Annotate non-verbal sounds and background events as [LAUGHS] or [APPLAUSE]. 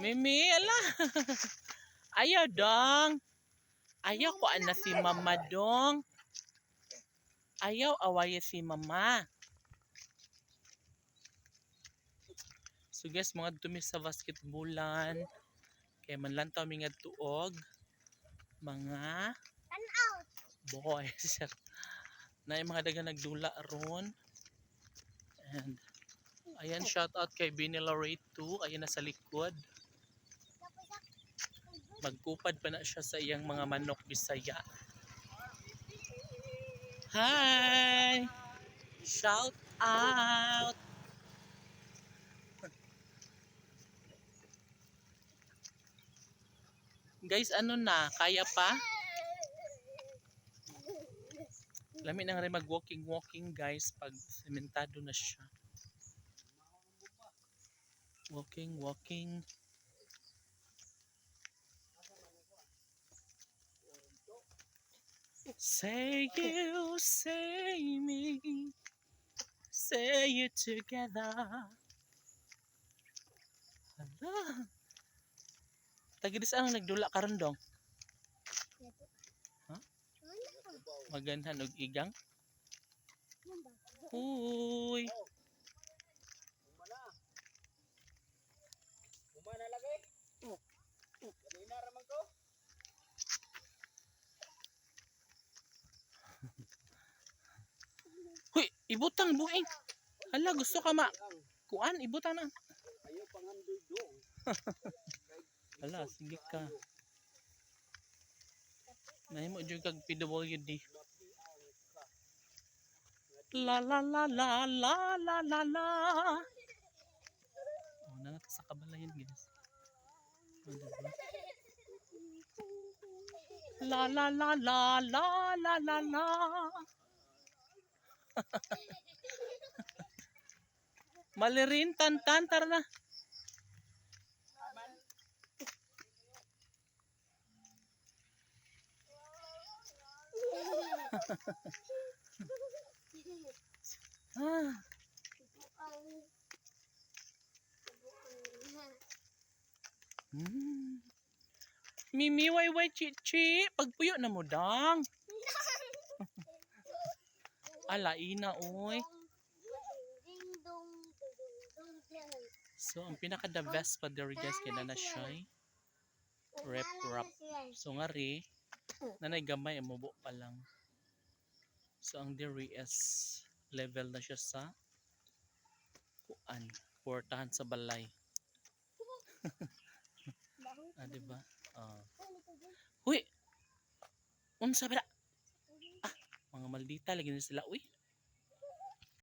Mimi, ala. [LAUGHS] Ayaw dong. Ayaw ko na si mama dong. Ayaw awaya si mama. So guys, mga dumi sa basketballan. Kaya man lang kami nga tuog. Mga boys. [LAUGHS] na yung mga daga nagdula ron. And ayan, shout out kay Binila Ray 2. Ayan na sa likod. Magkupad pa na siya sa iyang mga manok bisaya. Hi! Shout out! Guys, ano na? Kaya pa? Lami nang rin mag-walking-walking guys pag sementado na siya. Walking, walking. Say you, say me, say it together. Hala. Tagidis ang nagdula karon dong. Ha? Maganhan og igang. Uy. Umana lagi. Kanina raman ko. Huy, ibutang buing. Hala, gusto ka ma. Kuan, ibutang na. Ayaw pangandoy dong. Hala, sige ka. Nahimo jud kag PWD. La la la la la la la la. Oh, na sa kabalayan guys. Oh, diba? La la la la la la la la. [LAUGHS] Malirin tantan tara na. [LAUGHS] Ah, mm. Mimi way way chichi, pagpuyo na mo dang. Ala ina oy. So ang pinaka the best pa there guys kay na siya. Rep rap. So nga ri, nanay gamay mubo pa lang. So ang diri is level na siya sa kuan, portahan sa balay. [LAUGHS] ah, di ba? Ah. Huy. Unsa ba? Maldita lagi na sila uy.